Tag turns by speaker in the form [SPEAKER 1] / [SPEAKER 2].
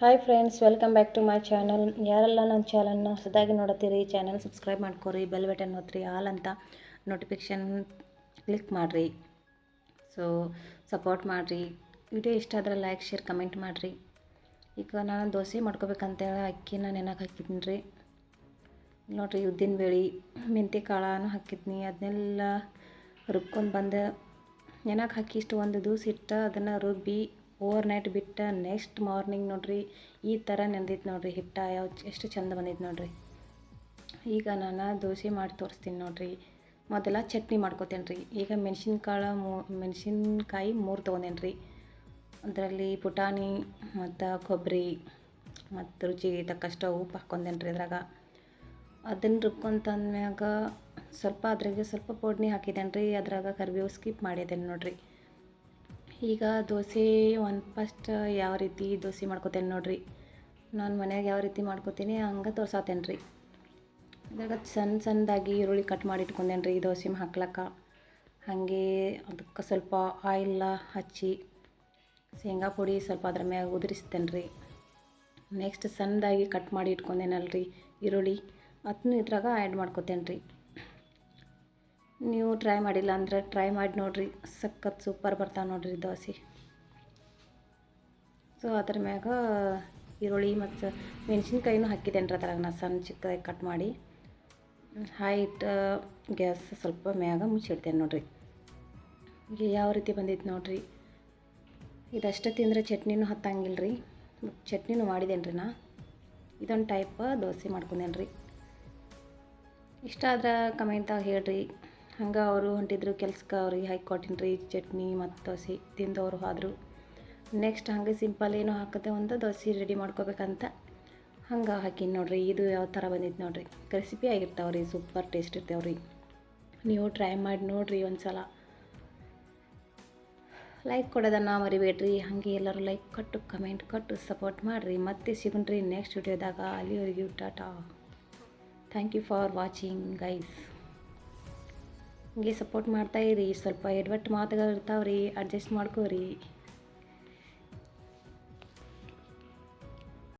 [SPEAKER 1] Hi friends welcome back to my channel ಯಾರೆಲ್ಲ ನನ್ನ ಚಾನಲ್ನ ಹೊಸದಾಗಿ ನೋಡತ್ತೀರಿ ಚಾನಲ್ ಸಬ್ಸ್ಕ್ರೈಬ್ ಮಾಡ್ಕೊರಿ ಬೆಲ್ ಬಟನ್ ಒತ್ತಿರಿ ಆಲ್ ಅಂತ ನೋಟಿಫಿಕೇಷನ್ ಕ್ಲಿಕ್ ಮಾಡಿರಿ. ಸೊ ಸಪೋರ್ಟ್ ಮಾಡಿರಿ. ವಿಡಿಯೋ ಇಷ್ಟ ಆದರೆ ಲೈಕ್ ಶೇರ್ ಕಮೆಂಟ್ ಮಾಡಿರಿ. ಈಗ ನಾನು ದೋಸೆ ಮಾಡ್ಕೋಬೇಕಂತೇಳಿ ಅಕ್ಕಿನ ನೆನಕ್ಕೆ ಹಾಕಿದ್ದೀನಿ ರೀ ನೋಡಿರಿ, ಉದ್ದಿನ ಬೇಳೆ ಮೆಂತ್ಯ ಕಾಳನ್ನು ಹಾಕಿದ್ನಿ. ಅದನ್ನೆಲ್ಲ ರುಬ್ಕೊಂಡು ಬಂದು ನೆನಕ್ಕೆ ಹಾಕಿ ಇಷ್ಟು ಒಂದು ದೋಸೆ ಇಟ್ಟು ಅದನ್ನು ರುಬ್ಬಿ ಓವರ್ ನೈಟ್ ಬಿಟ್ಟು ನೆಕ್ಸ್ಟ್ ಮಾರ್ನಿಂಗ್ ನೋಡಿರಿ, ಈ ಥರ ನೆಂದಿತ್ತು ನೋಡಿರಿ ಹಿಟ್ಟ ಯಾವ ಎಷ್ಟು ಚಂದ ಬಂದಿತ್ತು ನೋಡಿರಿ. ಈಗ ನಾನು ದೋಸೆ ಮಾಡಿ ತೋರಿಸ್ತೀನಿ ನೋಡಿರಿ. ಮೊದಲ ಚಟ್ನಿ ಮಾಡ್ಕೊತೇನೆ ರೀ ಈಗ ಮೆಣಸಿನ್ಕಾಳು ಮೂ, ಮೆಣಸಿನ್ಕಾಯಿ ಮೂರು ತೊಗೊಂಡೇನಿ ರೀ ಅದರಲ್ಲಿ ಪುಟಾಣಿ ಮತ್ತು ಕೊಬ್ಬರಿ ಮತ್ತು ರುಚಿಗೆ ತಕ್ಕಷ್ಟು ಉಪ್ಪು ಹಾಕ್ಕೊಂಡೇನಿ ರೀ ಅದ್ರಾಗ ಅದನ್ನು ರುಬ್ಕೊಂತಂದ್ಮ್ಯಾಗ ಸ್ವಲ್ಪ ಅದ್ರಾಗೆ ಸ್ವಲ್ಪ ಪೌಡ್ನಿ ಹಾಕಿದ್ದೇನೆ ರೀ ಅದ್ರಾಗ ಕರಿಬೇವು ಸ್ಕಿಪ್ ಮಾಡಿದ್ದೇನೆ ನೋಡಿರಿ. ಈಗ ದೋಸೆ ಒಂದು ಫಸ್ಟ್ ಯಾವ ರೀತಿ ದೋಸೆ ಮಾಡ್ಕೋತೇನೆ ನೋಡಿರಿ. ನಾನು ಮನ್ಯಾಗ ಯಾವ ರೀತಿ ಮಾಡ್ಕೋತೀನಿ ಹಂಗೆ ತೋರ್ಸಾತೇನೆ ರೀ. ಇದ್ರಾಗ ಸಣ್ಣ ಸಣ್ಣದಾಗಿ ಈರುಳ್ಳಿ ಕಟ್ ಮಾಡಿ ಇಟ್ಕೊಂಡೇನೆ ರೀ ದೋಸೆ ಹಾಕ್ಲಕ್ಕ. ಹಾಗೆ ಅದಕ್ಕೆ ಸ್ವಲ್ಪ ಆಯಿಲ್ಲ ಹಚ್ಚಿ ಶೇಂಗಾ ಪುಡಿ ಸ್ವಲ್ಪ ಅದ್ರ ಮ್ಯಾಗ ಉದುರಿಸ್ತೇನೆ ರೀ. ನೆಕ್ಸ್ಟ್ ಸಣ್ಣದಾಗಿ ಕಟ್ ಮಾಡಿ ಇಟ್ಕೊಂಡೇನಲ್ಲ ರೀ ಈರುಳ್ಳಿ. ಅದನ್ನು ಇದ್ರಾಗ ಆ್ಯಡ್ ಮಾಡ್ಕೋತೇನೆ ರೀ. ನೀವು ಟ್ರೈ ಮಾಡಿಲ್ಲ ಅಂದರೆ ಟ್ರೈ ಮಾಡಿ ನೋಡಿರಿ. ಸಖತ್ ಸೂಪರ್ ಬರ್ತಾವೆ ನೋಡಿರಿ ದೋಸೆ. ಸೊ ಅದ್ರ ಮ್ಯಾಗ ಈರುಳ್ಳಿ ಮತ್ತು ಮೆಣಸಿನ್ಕಾಯಿನೂ ಹಾಕಿದ್ದೇನೆ ರೀ ಅದ್ರಾಗ ನಾನು ಸಣ್ಣ ಚಿಕ್ಕದಾಗಿ ಕಟ್ ಮಾಡಿ. ಹೈಟ್ ಗ್ಯಾಸ್ ಸ್ವಲ್ಪ ಮ್ಯಾಗ ಮುಚ್ಚಿಡ್ತೇನೆ ನೋಡಿರಿ. ಈಗ ಯಾವ ರೀತಿ ಬಂದಿತ್ತು ನೋಡಿರಿ. ಇದಷ್ಟು ತಿಂದರೆ ಚಟ್ನಿನೂ ಹತ್ತಂಗಿಲ್ಲ ರೀ ಚಟ್ನಿನೂ ಮಾಡಿದ್ದೇನೆ ರೀ ನಾ. ಇದೊಂದು ಟೈಪ್ ದೋಸೆ ಮಾಡ್ಕೊಂಡೇನ್ರಿ. ಇಷ್ಟ ಆದ್ರೆ ಕಮೆಂಟ್ದಾಗ ಹೇಳ್ರಿ. ಹಂಗೆ ಅವರು ಹೊಂಟಿದ್ರು ಕೆಲ್ಸಕ್ಕೆ ಅವ್ರಿಗೆ ಹಾಕಿ ಕೊಟ್ಟಿನಿ ರೀ ಚಟ್ನಿ ಮತ್ತು ದೋಸೆ. ತಿಂದವರು ಹೋದರು ನೆಕ್ಸ್ಟ್ ಹಂಗೆ ಸಿಂಪಲ್ ಏನೋ ಹಾಕತ್ತೆ ಒಂದು ದೋಸೆ ರೆಡಿ ಮಾಡ್ಕೋಬೇಕಂತ ಹಂಗೆ ಹಾಕಿನಿ ನೋಡಿರಿ. ಇದು ಯಾವ ಥರ ಬಂದಿತ್ತು ನೋಡಿರಿ. ರೆಸಿಪಿ ಆಗಿರ್ತಾವೆ ರೀ ಸೂಪರ್ ಟೇಸ್ಟ್ ಇರ್ತಾವೆ ರೀ ನೀವು ಟ್ರೈ ಮಾಡಿ ನೋಡಿರಿ ಒಂದು ಸಲ ಲೈಕ್ ಕೊಡೋದನ್ನು ಮರಿಬೇಡ್ರಿ. ಹಾಗೆ ಎಲ್ಲರೂ ಲೈಕ್ ಕೊಟ್ಟು ಕಮೆಂಟ್ ಕೊಟ್ಟು ಸಪೋರ್ಟ್ ಮಾಡಿರಿ. ಮತ್ತೆ ಸಿಗುಣ್ರಿ ನೆಕ್ಸ್ಟ್ ವಿಡಿಯೋದಾಗ ಅಲ್ಲಿವರೆಗೂ tata. Thank you for watching guys ಹಿಂಗೆ ಸಪೋರ್ಟ್ ಮಾಡ್ತಾಯಿರಿ ಸ್ವಲ್ಪ ಎಡ್ವಟ್ಟು ಮಾತುಗಳು ಇರ್ತಾವೆ ರೀ ಅಡ್ಜಸ್ಟ್ ಮಾಡ್ಕೋರಿ.